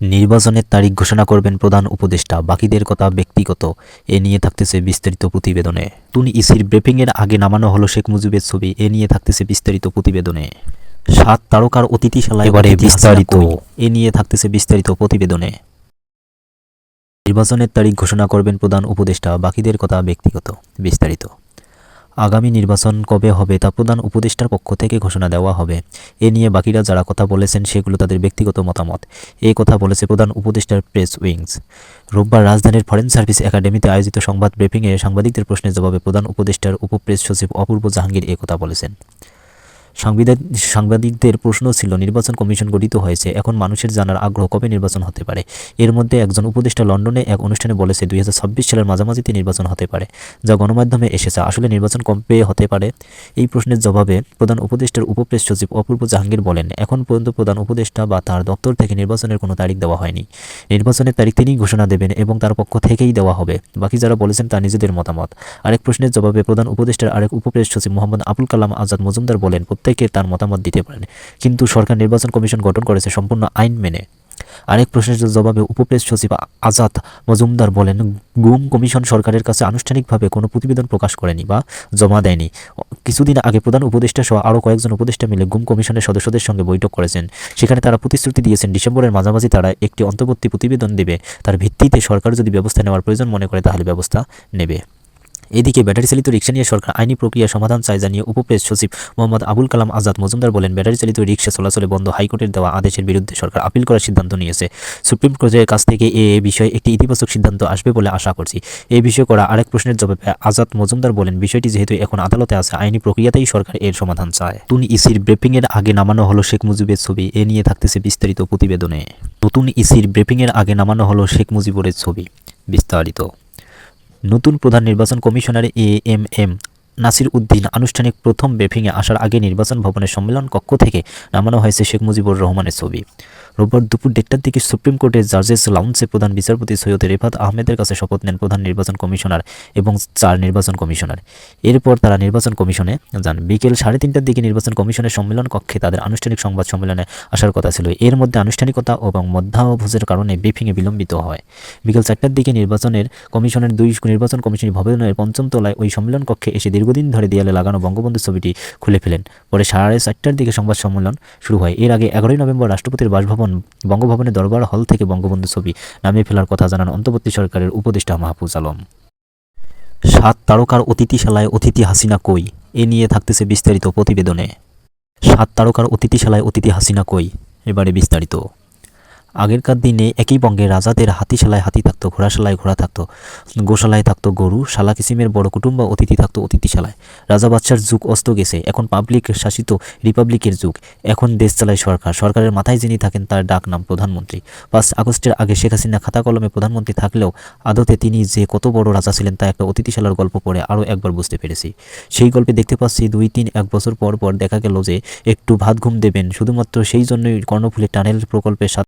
নির্বাচনের তারিখ ঘোষণা করবেন প্রধান উপদেষ্টা। বাকিদের কথা ব্যক্তিগত। এ নিয়ে থাকতেছে বিস্তারিত প্রতিবেদনে। তুন ইসির ব্রিফিংয়ের আগে নামানো হলো শেখ মুজিবের ছবি। এ নিয়ে থাকতেছে বিস্তারিত প্রতিবেদনে। সাত তারকার অতিথিশালায় এবারে বিস্তারিত। এ নিয়ে থাকতেছে বিস্তারিত প্রতিবেদনে। নির্বাচনের তারিখ ঘোষণা করবেন প্রধান উপদেষ্টা। বাকিদের কথা ব্যক্তিগত। বিস্তারিত। আগামী নির্বাচন কবে হবে তা প্রধান উপদেষ্টার পক্ষ থেকে ঘোষণা দেওয়া হবে। এ নিয়ে বাকিরা যারা কথা বলেছেন সেগুলো তাদের ব্যক্তিগত মতামত। এই কথা বলেছে প্রধান উপদেষ্টার প্রেস উইংস। রোববার রাজধানীর ফরেন সার্ভিস একাডেমিতে আয়োজিত সংবাদ ব্রিফিংয়ে সাংবাদিকদের প্রশ্নের জবাবে প্রধান উপদেষ্টার উপপ্রেস সচিব অপূর্ব জাহাঙ্গীর এ কথা বলেছেন। সাংবিধান সাংবাদিকদের প্রশ্ন ছিল, নির্বাচন কমিশন গঠিত হয়েছে, এখন মানুষের জানার আগ্রহ কবে নির্বাচন হতে পারে? এর মধ্যে একজন উপদেষ্টা লন্ডনে এক অনুষ্ঠানে বলেছে, দুই হাজার ছাব্বিশ সালের মাঝামাঝিতে নির্বাচন হতে পারে। যা গণমাধ্যমে এসেছে, আসলে নির্বাচন কবে হতে পারে? এই প্রশ্নের জবাবে প্রধান উপদেষ্টার উপপ্রেস সচিব অপূর্ব জাহাঙ্গীর বলেন, এখন পর্যন্ত প্রধান উপদেষ্টা বা তার দপ্তর থেকে নির্বাচনের কোনো তারিখ দেওয়া হয়নি। নির্বাচনের তারিখ তিনিই ঘোষণা দেবেন এবং তার পক্ষ থেকেই দেওয়া হবে। বাকি যারা বলেছেন তা নিজেদের মতামত। আরেক প্রশ্নের জবাবে প্রধান উপদেষ্টার আরেক উপপ্রেস সচিব মোহাম্মদ আবুল কালাম আজাদ মজুমদার বলেন প্রত্যেকে তার মতামত দিতে পারেন। কিন্তু সরকার নির্বাচন কমিশন গঠন করেছে সম্পূর্ণ আইন মেনে। আরেক প্রশ্নের জবাবে উপপ্রেস সচিব আজাদ মজুমদার বলেন, গুম কমিশন সরকারের কাছে আনুষ্ঠানিকভাবে কোনো প্রতিবেদন প্রকাশ করেনি বা জমা দেয়নি। কিছুদিন আগে প্রধান উপদেষ্টা সহ আরও কয়েকজন উপদেষ্টা মিলে গুম কমিশনের সদস্যদের সঙ্গে বৈঠক করেছেন। সেখানে তারা প্রতিশ্রুতি দিয়েছেন, ডিসেম্বরের মাঝামাঝি তারা একটি অন্তর্বর্তী প্রতিবেদন দেবে। তার ভিত্তিতে সরকার যদি ব্যবস্থা নেওয়ার প্রয়োজন মনে করে, তাহলে ব্যবস্থা নেবে। এদিকে ব্যাটারি চালিত রিক্সা নিয়ে সরকার আইনি প্রক্রিয়া সমাধান চায় জানিয়ে উপপ্রেস সচিব মোহাম্মদ আবুল কালাম আজাদ। মজুমদার বলেন, ব্যাটারি চালিত রিক্সা চলাচলে বন্ধ। হাইকোর্টের দেওয়া আদেশের বিরুদ্ধে সরকার আপিল করার সিদ্ধান্ত নিয়েছে। সুপ্রিম কোর্টের কাছ থেকে এ বিষয়ে একটি ইতিবাচক সিদ্ধান্ত আসবে বলে আশা করছি। এই বিষয়ে করা আরেক প্রশ্নের জবাবে আজাদ মজুমদার বলেন, বিষয়টি যেহেতু এখন আদালতে আছে, আইনি প্রক্রিয়াতেই সরকার এর সমাধান চায়। নতুন ইসির ব্রিফিংয়ের আগে নামানো হলো শেখ মুজিবের ছবি। এ নিয়ে থাকতেছে বিস্তারিত প্রতিবেদনে। নতুন ইসির ব্রিফিংয়ের আগে নামানো হলো শেখ মুজিবুরের ছবি। বিস্তারিত। নতুন প্রধান নির্বাচন commissioner A M M. Nasir Uddin আনুষ্ঠানিক প্রথম ব্রিফিংয়ে আসার আগে নির্বাচন ভবনের সম্মেলন কক্ষ থেকে নামানো হয়েছে শেখ মুজিবুর রহমানের ছবি। রোববার দুপুর দেড়টার দিকে সুপ্রিম কোর্টের জার্জেস লাউন্সে প্রধান বিচারপতি সৈয়দ রেফাত আহমেদের কাছে শপথ নেন প্রধান নির্বাচন কমিশনার এবং চার নির্বাচন কমিশনার। এরপর তারা নির্বাচন কমিশনে যান। বিকেল সাড়ে তিনটার দিকে নির্বাচন কমিশনের সম্মেলন কক্ষে তাদের আনুষ্ঠানিক সংবাদ সম্মেলনে আসার কথা ছিল। এর মধ্যে আনুষ্ঠানিকতা এবং মধ্যাহ্নভোজের কারণে ব্রিফিংয়ে বিলম্বিত হয়। বিকেল চারটার দিকে নির্বাচনের কমিশনের দুই নির্বাচন কমিশনের ভবনের পঞ্চম তলায় ওই সম্মেলন কক্ষে এসে দীর্ঘদিন ধরে দেয়ালে লাগানো বঙ্গবন্ধু ছবিটি খুলে ফেলেন। পরে সাড়ে চারটার দিকে সংবাদ সম্মেলন শুরু হয়। এর আগে এগারোই নভেম্বর রাষ্ট্রপতির বাসভবন বঙ্গভবনের দরবার হল থেকে বঙ্গবন্ধু ছবি নামিয়ে ফেলার কথা জানান অন্তর্বর্তী সরকারের উপদেষ্টা মাহফুজ আলম। সাত তারকার অতিথিশালায় অতিথি হাসিনা কই? এ নিয়ে থাকতেছে বিস্তারিত প্রতিবেদনে। সাত তারকার অতিথিশালায় অতিথি হাসিনা কই? এবারে বিস্তারিত। আগেরকার দিনে একই বঙ্গে রাজাদের হাতিশালায় হাতি থাকতো, ঘোড়াশালায় ঘোড়া থাকতো, গোশালায় থাকতো গরু, শালা কিসিমের বড় কুটুম্ব, অতিথি থাকতো অতিথিশালায়। রাজা বাচ্চার যুগ অস্ত গেছে, এখন পাবলিক শাসিত রিপাবলিকের যুগ। এখন দেশ চালায় সরকার, সরকারের মাথায় যিনি থাকেন তার ডাক নাম প্রধানমন্ত্রী। পাঁচ আগস্টের আগে শেখ হাসিনা খাতা কলমে প্রধানমন্ত্রী থাকলেও আদতে তিনি যে কত বড় রাজা ছিলেন তা একটা অতিথিশালার গল্প পড়ে আরও একবার বুঝতে পেরেছি। সেই গল্পে দেখতে পাচ্ছি দুই, তিন, এক বছর পর পর দেখা গেল যে একটু ভাত ঘুম দেবেন, শুধুমাত্র সেই জন্যই কর্ণফুলী টানেল প্রকল্পের সাথে